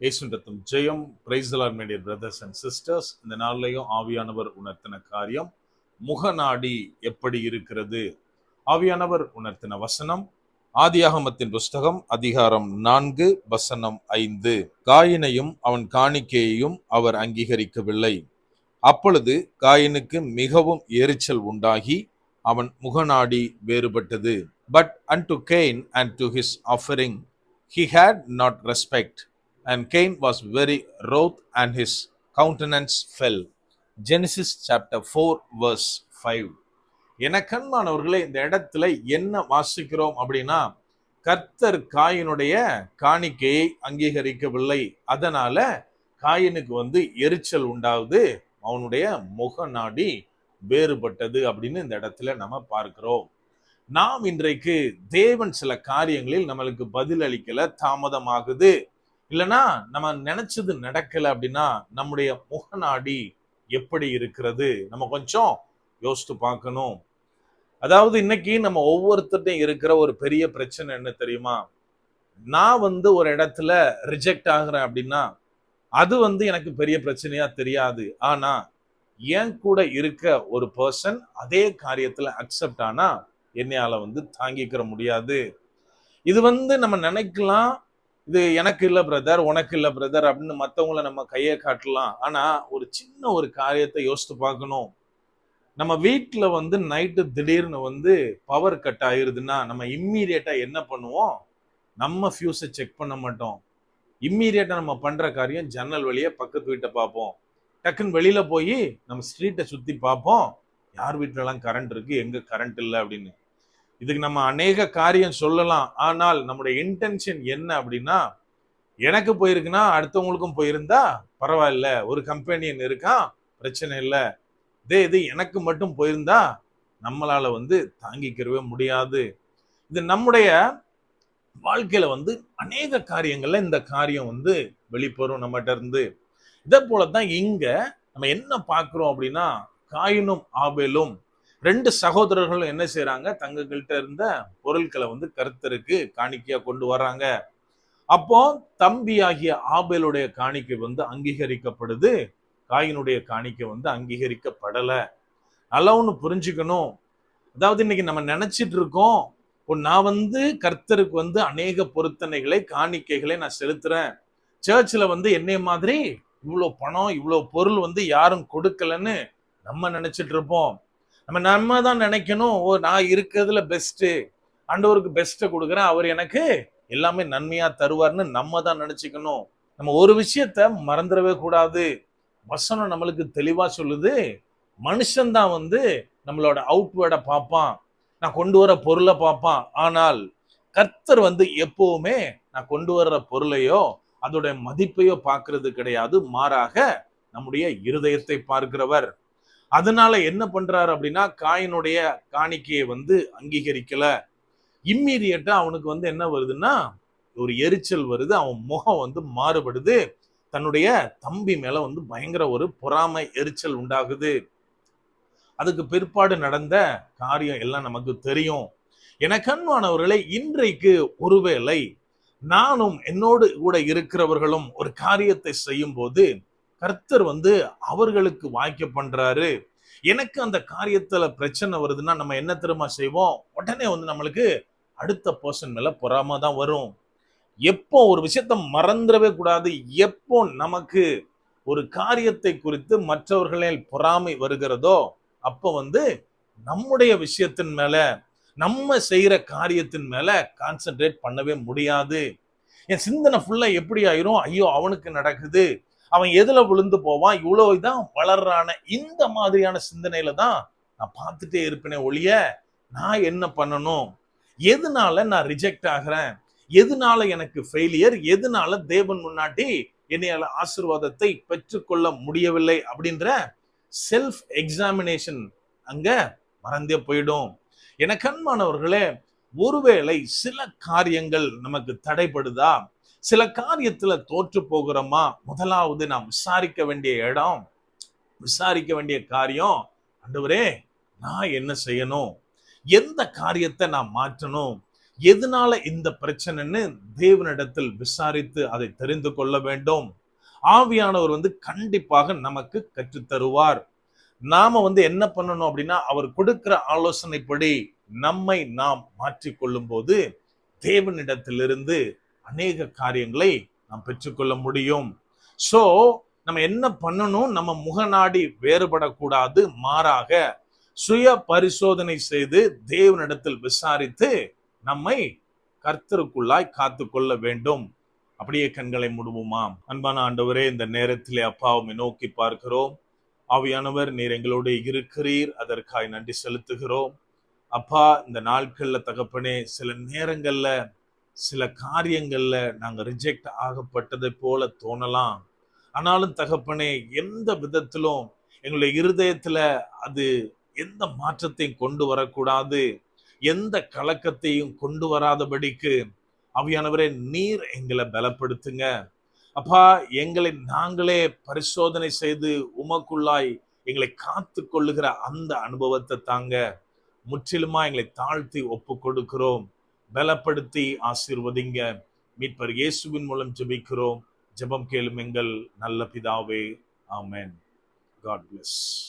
ஏசுண்டத்தும் ஜெயம். பிரைஸ்லார் மேடிய பிரதர்ஸ் அண்ட் சிஸ்டர்ஸ் இந்த நாள்லையும் ஆவியானவர் உணர்த்தின காரியம் முகநாடி எப்படி இருக்கிறது? ஆவியானவர் உணர்த்தின வசனம் ஆதியாகமத்தின் புஸ்தகம் அதிகாரம் நான்கு வசனம் ஐந்து. காயினையும் அவன் காணிக்கையையும் அவர் அங்கீகரிக்கவில்லை. அப்பொழுது காயினுக்கு மிகவும் எரிச்சல் உண்டாகி அவன் முகநாடி வேறுபட்டது. But and to Cain and to his offering he had not respect and Cain was very wroth and his countenance fell. Genesis chapter 4 verse 5. என கண்மானவர்களே இந்த இடத்துல என்ன வாசிக்கிறோம் அப்படின்னா கர்த்தர் காயினுடைய காணிக்கையை அங்கீகரிக்கவில்லை அதனால காயினுக்கு வந்து எரிச்சல் உண்டாவது அவனுடைய முகநாடி வேறுபட்டது அப்படின்னு இந்த இடத்துல நம்ம பார்க்கிறோம் நாம் இன்றைக்கு தேவன் சில காரியங்களில் நம்மளுக்கு பதில் அளிக்கல தாமதமாகுது இல்லைன்னா நம்ம நினைச்சது நடக்கல அப்படின்னா நம்முடைய முகநாடி எப்படி இருக்கிறது? நம்ம கொஞ்சம் யோசித்து பார்க்கணும். அதாவது இன்னைக்கு நம்ம ஒவ்வொருத்தர்ட்டையும் இருக்கிற ஒரு பெரிய பிரச்சனை என்ன தெரியுமா? நான் வந்து ஒரு இடத்துல ரிஜெக்ட் ஆகுறேன் அப்படின்னா அது வந்து எனக்கு பெரிய பிரச்சனையா தெரியாது. ஆனா என் கூட இருக்க ஒரு பர்சன் அதே காரியத்துல அக்செப்ட் ஆனா என்னையால வந்து தாங்கிக்கிற முடியாது. இது வந்து நம்ம நினைக்கலாம் இது எனக்கு இல்லை பிரதர் உனக்கு இல்லை பிரதர் அப்படின்னு மற்றவங்கள நம்ம கையை காட்டலாம். ஆனால் ஒரு சின்ன ஒரு காரியத்தை யோசித்து பார்க்கணும். நம்ம வீட்டில் வந்து நைட்டு திடீர்னு வந்து பவர் கட் ஆயிருதுன்னா நம்ம இம்மீடியட்டாக என்ன பண்ணுவோம்? நம்ம ஃபியூஸை செக் பண்ண மாட்டோம். இம்மீடியட்டாக நம்ம பண்ணுற காரியம் ஜன்னல் வழியே பக்கத்து வீட்டை பார்ப்போம். டக்குன்னு வெளியில் போய் நம்ம ஸ்ட்ரீட்டை சுற்றி பார்ப்போம். யார் வீட்டிலலாம் கரண்ட் இருக்குது எங்கே கரண்ட் இல்லை அப்படின்னு. இதுக்கு நம்ம அநேக காரியம் சொல்லலாம். ஆனால் நம்முடைய இன்டென்ஷன் என்ன அப்படின்னா எனக்கு போயிருக்குன்னா அடுத்தவங்களுக்கும் போயிருந்தா பரவாயில்ல ஒரு கம்பெனியன் இருக்கான் பிரச்சனை இல்லை. இதே இது எனக்கு மட்டும் போயிருந்தா நம்மளால வந்து தாங்கிக்கிறவே முடியாது. இது நம்முடைய வாழ்க்கையில வந்து அநேக காரியங்கள்ல இந்த காரியம் வந்து வெளிப்பெறும் நம்மகிட்ட இருந்து. இதே போலதான் இங்க நம்ம என்ன பார்க்கிறோம் அப்படின்னா காயினும் ஆபேலும் ரெண்டு சகோதரர்களும் என்ன செய்யறாங்க தங்கள்கிட்ட இருந்த பொருட்களை வந்து கருத்தருக்கு காணிக்கையா கொண்டு வர்றாங்க. அப்போ தம்பி ஆகிய ஆபேலுடைய காணிக்கை வந்து அங்கீகரிக்கப்படுது. காயினுடைய காணிக்கை வந்து அங்கீகரிக்கப்படலை. நல்லா ஒன்று புரிஞ்சுக்கணும். அதாவது இன்னைக்கு நம்ம நினைச்சிட்டு இருக்கோம். இப்போ நான் வந்து கர்த்தருக்கு வந்து அநேக பொருத்தனைகளை காணிக்கைகளை நான் செலுத்துறேன். சர்ச்சில் வந்து என்னைய மாதிரி இவ்வளோ பணம் இவ்வளோ பொருள் வந்து யாரும் கொடுக்கலன்னு நம்ம நினைச்சிட்டு இருப்போம். நம்ம நம்ம தான் நினைக்கணும் ஓ நான் இருக்கிறதுல பெஸ்ட்டு ஆண்டவருக்கு பெஸ்ட்டை கொடுக்குறேன். அவர் எனக்கு எல்லாமே நன்மையாக தருவார்னு நம்ம தான் நினச்சிக்கணும். நம்ம ஒரு விஷயத்த மறந்துடவே கூடாது. வசனம் நம்மளுக்கு தெளிவாக சொல்லுது. மனுஷன்தான் வந்து நம்மளோட அவுட்வேர்டை பார்ப்பான். நான் கொண்டு வர பொருளை பார்ப்பான். ஆனால் கர்த்தர் வந்து எப்போவுமே நான் கொண்டு வர்ற பொருளையோ அதோடைய மதிப்பையோ பார்க்கறது கிடையாது. மாறாக நம்முடைய இருதயத்தை பார்க்கிறவர். அதனால என்ன பண்றாரு அப்படின்னா காயினுடைய காணிக்கையை வந்து அங்கீகரிக்கல. இம்மீடியட்டா அவனுக்கு வந்து என்ன வருதுன்னா ஒரு எரிச்சல் வருது. அவன் முகம் வந்து மாறுபடுது. தன்னுடைய தம்பி மேல வந்து பயங்கர ஒரு பொறாமை எரிச்சல் உண்டாகுது. அதுக்கு பிற்பாடு நடந்த காரியம் எல்லாம் நமக்கு தெரியும். என கண்மானவர்களை இன்றைக்கு ஒருவேளை நானும் என்னோடு கூட இருக்கிறவர்களும் ஒரு காரியத்தை செய்யும் போது கர்த்தர் வந்து அவர்களுக்கு வாய்க்க பண்றாரு. எனக்கு அந்த காரியத்துல பிரச்சனை வருதுன்னா நம்ம என்ன திரும்ப செய்வோம்? உடனே வந்து நம்மளுக்கு அடுத்த பர்சன் மேல பொறாம தான் வரும். எப்போ ஒரு விஷயத்த மறந்துடவே கூடாது. எப்போ நமக்கு ஒரு காரியத்தை குறித்து மற்றவர்களில் பொறாமை வருகிறதோ அப்போ வந்து நம்முடைய விஷயத்தின் மேல நம்ம செய்யற காரியத்தின் மேல கான்சென்ட்ரேட் பண்ணவே முடியாது. என் சிந்தனை ஃபுல்லா எப்படி ஆயிரும்? ஐயோ அவனுக்கு நடக்குது. அவன் எதுல விழுந்து போவான்? இவ்வளவு தான் வளர்றான இந்த மாதிரியான சிந்தனையில தான் நான் பார்த்துட்டே இருப்பேனே ஒழிய நான் என்ன பண்ணணும்? எதனால நான் ரிஜெக்ட் ஆகிறேன்? எதனால எனக்கு ஃபெயிலியர் எதனால தேவன் முன்னாடி என்னையால ஆசிர்வாதத்தை பெற்றுக்கொள்ள முடியவில்லை? அப்படின்ற செல்ஃப் எக்ஸாமினேஷன் அங்க மறந்தே போயிடும். என கண்மானவர்களே ஒருவேளை சில காரியங்கள் நமக்கு தடைப்படுதா சில காரியத்துல தோற்று போகிறோமா? முதலாவது நாம் விசாரிக்க வேண்டிய இடம் விசாரிக்க வேண்டிய காரியம் அண்டவரே நான் என்ன செய்யணும்? எந்த காரியத்தை நான் மாற்றணும்? எதனால இந்த பிரச்சனைன்னு தேவனிடத்தில் விசாரித்து அதை தெரிந்து கொள்ள வேண்டும். ஆவியானவர் வந்து கண்டிப்பாக நமக்கு கற்றுத்தருவார். நாம வந்து என்ன பண்ணணும் அப்படின்னா அவர் கொடுக்கிற ஆலோசனைப்படி நம்மை நாம் மாற்றிக்கொள்ளும் போது தேவனிடத்திலிருந்து அநேக காரியங்களை நாம் பெற்றுக்கொள்ள முடியும். சோ நம்ம என்ன பண்ணணும்? நம்ம முகநாடி வேறுபடக்கூடாது. மாறாக சுய பரிசோதனை செய்து தேவனிடத்தில் விசாரித்து நம்மை கர்த்தருக்குள்ளாய் காத்து கொள்ள வேண்டும். அப்படியே கண்களை முடுவோமாம். அன்பான ஆண்டவரே இந்த நேரத்திலே அப்பாவை நோக்கி பார்க்கிறோம். ஆவியானவர் நீர் எங்களோடு இருக்கிறீர். அதற்காய் நன்றி செலுத்துகிறோம். அப்பா இந்த நாட்கள்ல தகப்பனே சில நேரங்கள்ல சில காரியங்களில் நாங்கள் ரிஜெக்ட் ஆகப்பட்டதை போல தோணலாம். ஆனாலும் தகப்பனே எந்த விதத்திலும் எங்களுடைய இருதயத்தில் அது எந்த மாற்றத்தையும் கொண்டு வரக்கூடாது. எந்த கலக்கத்தையும் கொண்டு வராதபடிக்கு அவையானவரே நீர் எங்களை பலப்படுத்துங்க. அப்பா எங்களை நாங்களே பரிசோதனை செய்து உமக்குள்ளாய் எங்களை காத்து கொள்ளுகிற அந்த அனுபவத்தை தாங்க முற்றிலுமா எங்களை தாழ்த்தி ஒப்பு கொடுக்கிறோம் பலப்படுத்தி ஆசீர்வதிங்க. மீட்பர் இயேசுவின் மூலம் ஜெபிக்கிறோம். ஜெபம் கேளும் எங்கள் நல்ல பிதாவே. ஆமென். God plus